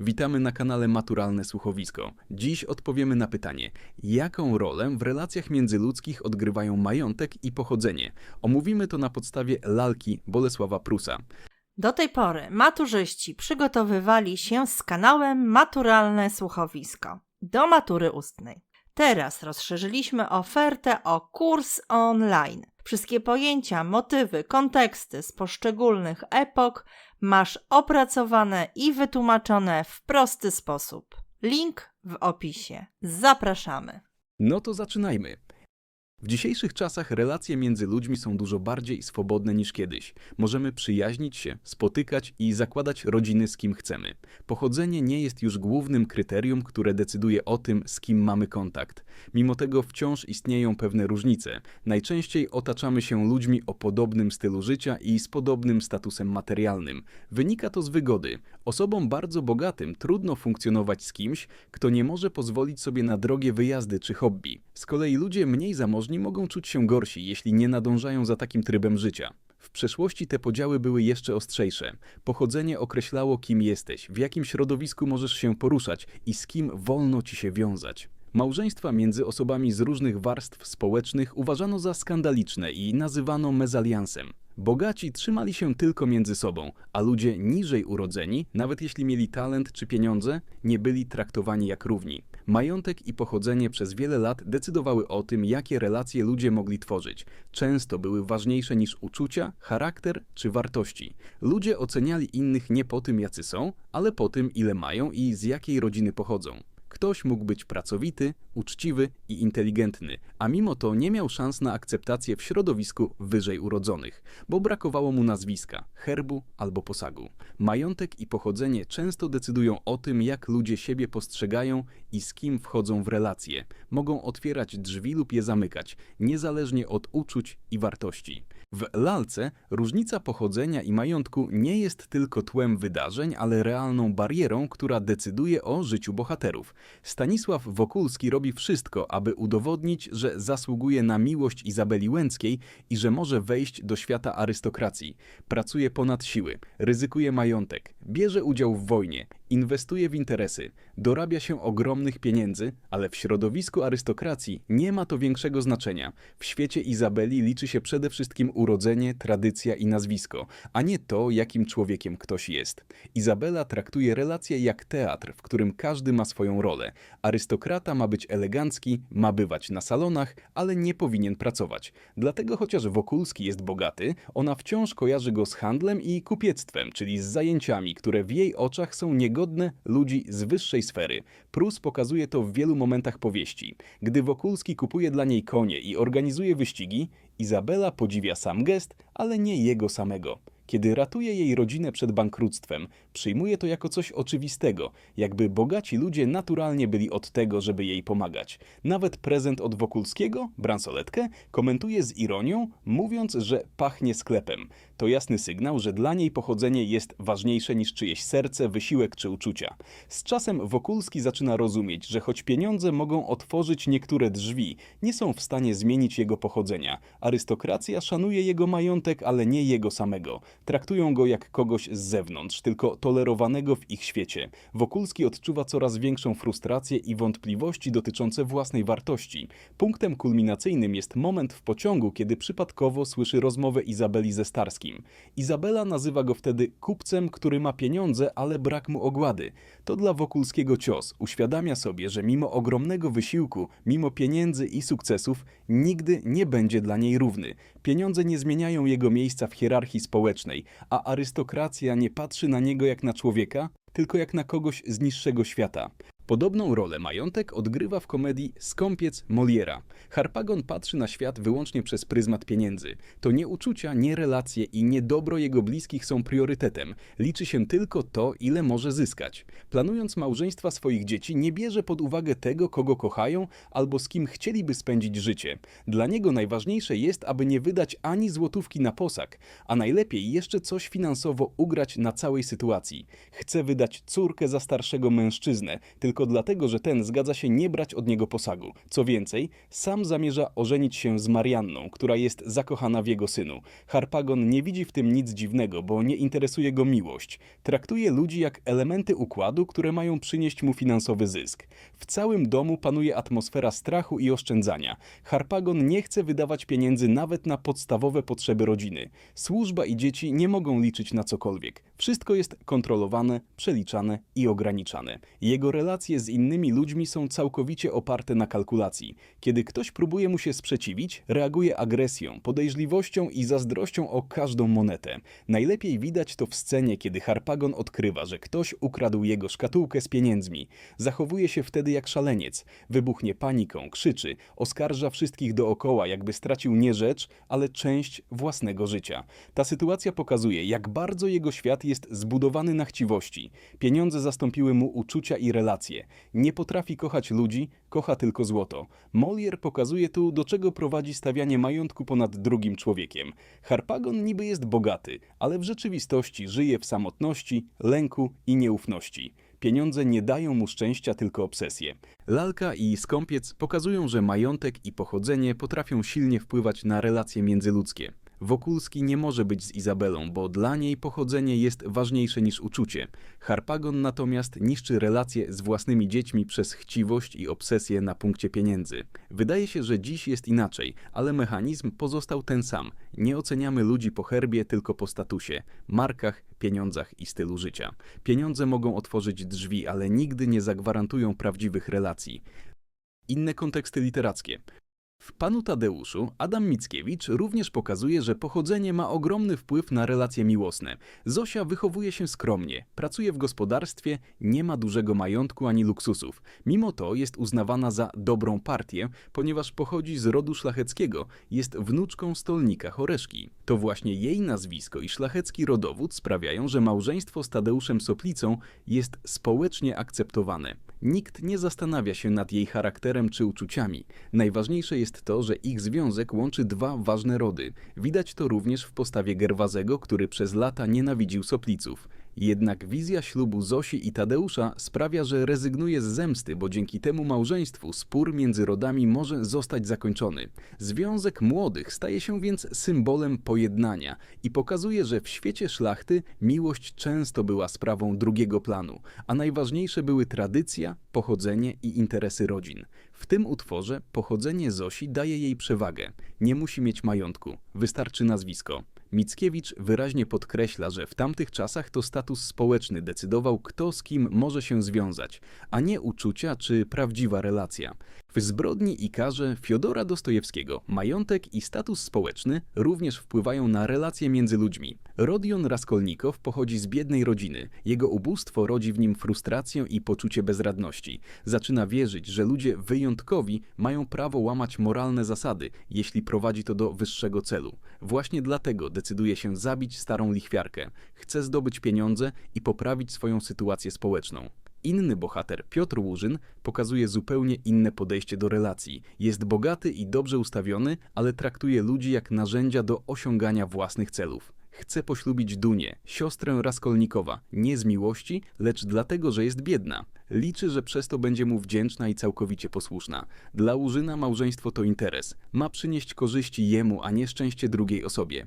Witamy na kanale Maturalne Słuchowisko. Dziś odpowiemy na pytanie, jaką rolę w relacjach międzyludzkich odgrywają majątek i pochodzenie. Omówimy to na podstawie lalki Bolesława Prusa. Do tej pory maturzyści przygotowywali się z kanałem Maturalne Słuchowisko do matury ustnej. Teraz rozszerzyliśmy ofertę o kurs online. Wszystkie pojęcia, motywy, konteksty z poszczególnych epok masz opracowane i wytłumaczone w prosty sposób. Link w opisie. Zapraszamy. No to zaczynajmy. W dzisiejszych czasach relacje między ludźmi są dużo bardziej swobodne niż kiedyś. Możemy przyjaźnić się, spotykać i zakładać rodziny z kim chcemy. Pochodzenie nie jest już głównym kryterium, które decyduje o tym, z kim mamy kontakt. Mimo tego wciąż istnieją pewne różnice. Najczęściej otaczamy się ludźmi o podobnym stylu życia i z podobnym statusem materialnym. Wynika to z wygody. Osobom bardzo bogatym trudno funkcjonować z kimś, kto nie może pozwolić sobie na drogie wyjazdy czy hobby. Z kolei ludzie mniej zamożni mogą czuć się gorsi, jeśli nie nadążają za takim trybem życia. W przeszłości te podziały były jeszcze ostrzejsze. Pochodzenie określało, kim jesteś, w jakim środowisku możesz się poruszać i z kim wolno ci się wiązać. Małżeństwa między osobami z różnych warstw społecznych uważano za skandaliczne i nazywano mezaliansem. Bogaci trzymali się tylko między sobą, a ludzie niżej urodzeni, nawet jeśli mieli talent czy pieniądze, nie byli traktowani jak równi. Majątek i pochodzenie przez wiele lat decydowały o tym, jakie relacje ludzie mogli tworzyć. Często były ważniejsze niż uczucia, charakter czy wartości. Ludzie oceniali innych nie po tym, jacy są, ale po tym, ile mają i z jakiej rodziny pochodzą. Ktoś mógł być pracowity, uczciwy i inteligentny, a mimo to nie miał szans na akceptację w środowisku wyżej urodzonych, bo brakowało mu nazwiska, herbu albo posagu. Majątek i pochodzenie często decydują o tym, jak ludzie siebie postrzegają i z kim wchodzą w relacje. Mogą otwierać drzwi lub je zamykać, niezależnie od uczuć i wartości. W lalce różnica pochodzenia i majątku nie jest tylko tłem wydarzeń, ale realną barierą, która decyduje o życiu bohaterów. Stanisław Wokulski robi wszystko, aby udowodnić, że zasługuje na miłość Izabeli Łęckiej i że może wejść do świata arystokracji. Pracuje ponad siły, ryzykuje majątek, bierze udział w wojnie, inwestuje w interesy, dorabia się ogromnych pieniędzy, ale w środowisku arystokracji nie ma to większego znaczenia. W świecie Izabeli liczy się przede wszystkim urodzenie, tradycja i nazwisko, a nie to, jakim człowiekiem ktoś jest. Izabela traktuje relacje jak teatr, w którym każdy ma swoją rolę. Arystokrata ma być elegancki, ma bywać na salonach, ale nie powinien pracować. Dlatego chociaż Wokulski jest bogaty, ona wciąż kojarzy go z handlem i kupiectwem, czyli z zajęciami, które w jej oczach są niegodne ludzi z wyższej sfery. Prus pokazuje to w wielu momentach powieści. Gdy Wokulski kupuje dla niej konie i organizuje wyścigi, Izabela podziwia sam gest, ale nie jego samego. Kiedy ratuje jej rodzinę przed bankructwem, przyjmuje to jako coś oczywistego, jakby bogaci ludzie naturalnie byli od tego, żeby jej pomagać. Nawet prezent od Wokulskiego, bransoletkę, komentuje z ironią, mówiąc, że pachnie sklepem. To jasny sygnał, że dla niej pochodzenie jest ważniejsze niż czyjeś serce, wysiłek czy uczucia. Z czasem Wokulski zaczyna rozumieć, że choć pieniądze mogą otworzyć niektóre drzwi, nie są w stanie zmienić jego pochodzenia. Arystokracja szanuje jego majątek, ale nie jego samego. Traktują go jak kogoś z zewnątrz, tylko tolerowanego w ich świecie. Wokulski odczuwa coraz większą frustrację i wątpliwości dotyczące własnej wartości. Punktem kulminacyjnym jest moment w pociągu, kiedy przypadkowo słyszy rozmowę Izabeli ze Starskim. Izabela nazywa go wtedy kupcem, który ma pieniądze, ale brak mu ogłady. To dla Wokulskiego cios. Uświadamia sobie, że mimo ogromnego wysiłku, mimo pieniędzy i sukcesów, nigdy nie będzie dla niej równy. Pieniądze nie zmieniają jego miejsca w hierarchii społecznej, a arystokracja nie patrzy na niego jak na człowieka, tylko jak na kogoś z niższego świata. Podobną rolę majątek odgrywa w komedii Skąpiec Moliera. Harpagon patrzy na świat wyłącznie przez pryzmat pieniędzy. To nie uczucia, nie relacje i nie dobro jego bliskich są priorytetem. Liczy się tylko to, ile może zyskać. Planując małżeństwa swoich dzieci, nie bierze pod uwagę tego, kogo kochają albo z kim chcieliby spędzić życie. Dla niego najważniejsze jest, aby nie wydać ani złotówki na posag, a najlepiej jeszcze coś finansowo ugrać na całej sytuacji. Chce wydać córkę za starszego mężczyznę, tylko tylko dlatego, że ten zgadza się nie brać od niego posagu. Co więcej, sam zamierza ożenić się z Marianną, która jest zakochana w jego synu. Harpagon nie widzi w tym nic dziwnego, bo nie interesuje go miłość. Traktuje ludzi jak elementy układu, które mają przynieść mu finansowy zysk. W całym domu panuje atmosfera strachu i oszczędzania. Harpagon nie chce wydawać pieniędzy nawet na podstawowe potrzeby rodziny. Służba i dzieci nie mogą liczyć na cokolwiek. Wszystko jest kontrolowane, przeliczane i ograniczane. Jego relacje z innymi ludźmi są całkowicie oparte na kalkulacji. Kiedy ktoś próbuje mu się sprzeciwić, reaguje agresją, podejrzliwością i zazdrością o każdą monetę. Najlepiej widać to w scenie, kiedy Harpagon odkrywa, że ktoś ukradł jego szkatułkę z pieniędzmi. Zachowuje się wtedy jak szaleniec. Wybuchnie paniką, krzyczy, oskarża wszystkich dookoła, jakby stracił nie rzecz, ale część własnego życia. Ta sytuacja pokazuje, jak bardzo jego świat jest zbudowany na chciwości. Pieniądze zastąpiły mu uczucia i relacje. Nie potrafi kochać ludzi, kocha tylko złoto. Molière pokazuje tu, do czego prowadzi stawianie majątku ponad drugim człowiekiem. Harpagon niby jest bogaty, ale w rzeczywistości żyje w samotności, lęku i nieufności. Pieniądze nie dają mu szczęścia, tylko obsesję. Lalka i skąpiec pokazują, że majątek i pochodzenie potrafią silnie wpływać na relacje międzyludzkie. Wokulski nie może być z Izabelą, bo dla niej pochodzenie jest ważniejsze niż uczucie. Harpagon natomiast niszczy relacje z własnymi dziećmi przez chciwość i obsesję na punkcie pieniędzy. Wydaje się, że dziś jest inaczej, ale mechanizm pozostał ten sam. Nie oceniamy ludzi po herbie, tylko po statusie, markach, pieniądzach i stylu życia. Pieniądze mogą otworzyć drzwi, ale nigdy nie zagwarantują prawdziwych relacji. Inne konteksty literackie. W Panu Tadeuszu Adam Mickiewicz również pokazuje, że pochodzenie ma ogromny wpływ na relacje miłosne. Zosia wychowuje się skromnie, pracuje w gospodarstwie, nie ma dużego majątku ani luksusów. Mimo to jest uznawana za dobrą partię, ponieważ pochodzi z rodu szlacheckiego, jest wnuczką stolnika Choreszki. To właśnie jej nazwisko i szlachecki rodowód sprawiają, że małżeństwo z Tadeuszem Soplicą jest społecznie akceptowane. Nikt nie zastanawia się nad jej charakterem czy uczuciami. Najważniejsze jest to, że ich związek łączy dwa ważne rody. Widać to również w postawie Gerwazego, który przez lata nienawidził Sopliców. Jednak wizja ślubu Zosi i Tadeusza sprawia, że rezygnuje z zemsty, bo dzięki temu małżeństwu spór między rodami może zostać zakończony. Związek młodych staje się więc symbolem pojednania i pokazuje, że w świecie szlachty miłość często była sprawą drugiego planu, a najważniejsze były tradycja, pochodzenie i interesy rodzin. W tym utworze pochodzenie Zosi daje jej przewagę. Nie musi mieć majątku, wystarczy nazwisko. Mickiewicz wyraźnie podkreśla, że w tamtych czasach to status społeczny decydował, kto z kim może się związać, a nie uczucia czy prawdziwa relacja. W zbrodni i karze Fiodora Dostojewskiego majątek i status społeczny również wpływają na relacje między ludźmi. Rodion Raskolnikow pochodzi z biednej rodziny. Jego ubóstwo rodzi w nim frustrację i poczucie bezradności. Zaczyna wierzyć, że ludzie wyjątkowi mają prawo łamać moralne zasady, jeśli prowadzi to do wyższego celu. Właśnie dlatego decyduje się zabić starą lichwiarkę. Chce zdobyć pieniądze i poprawić swoją sytuację społeczną. Inny bohater, Piotr Łużyn, pokazuje zupełnie inne podejście do relacji. Jest bogaty i dobrze ustawiony, ale traktuje ludzi jak narzędzia do osiągania własnych celów. Chce poślubić Dunię, siostrę Raskolnikowa, nie z miłości, lecz dlatego, że jest biedna. Liczy, że przez to będzie mu wdzięczna i całkowicie posłuszna. Dla Łużyna małżeństwo to interes. Ma przynieść korzyści jemu, a nie szczęście drugiej osobie.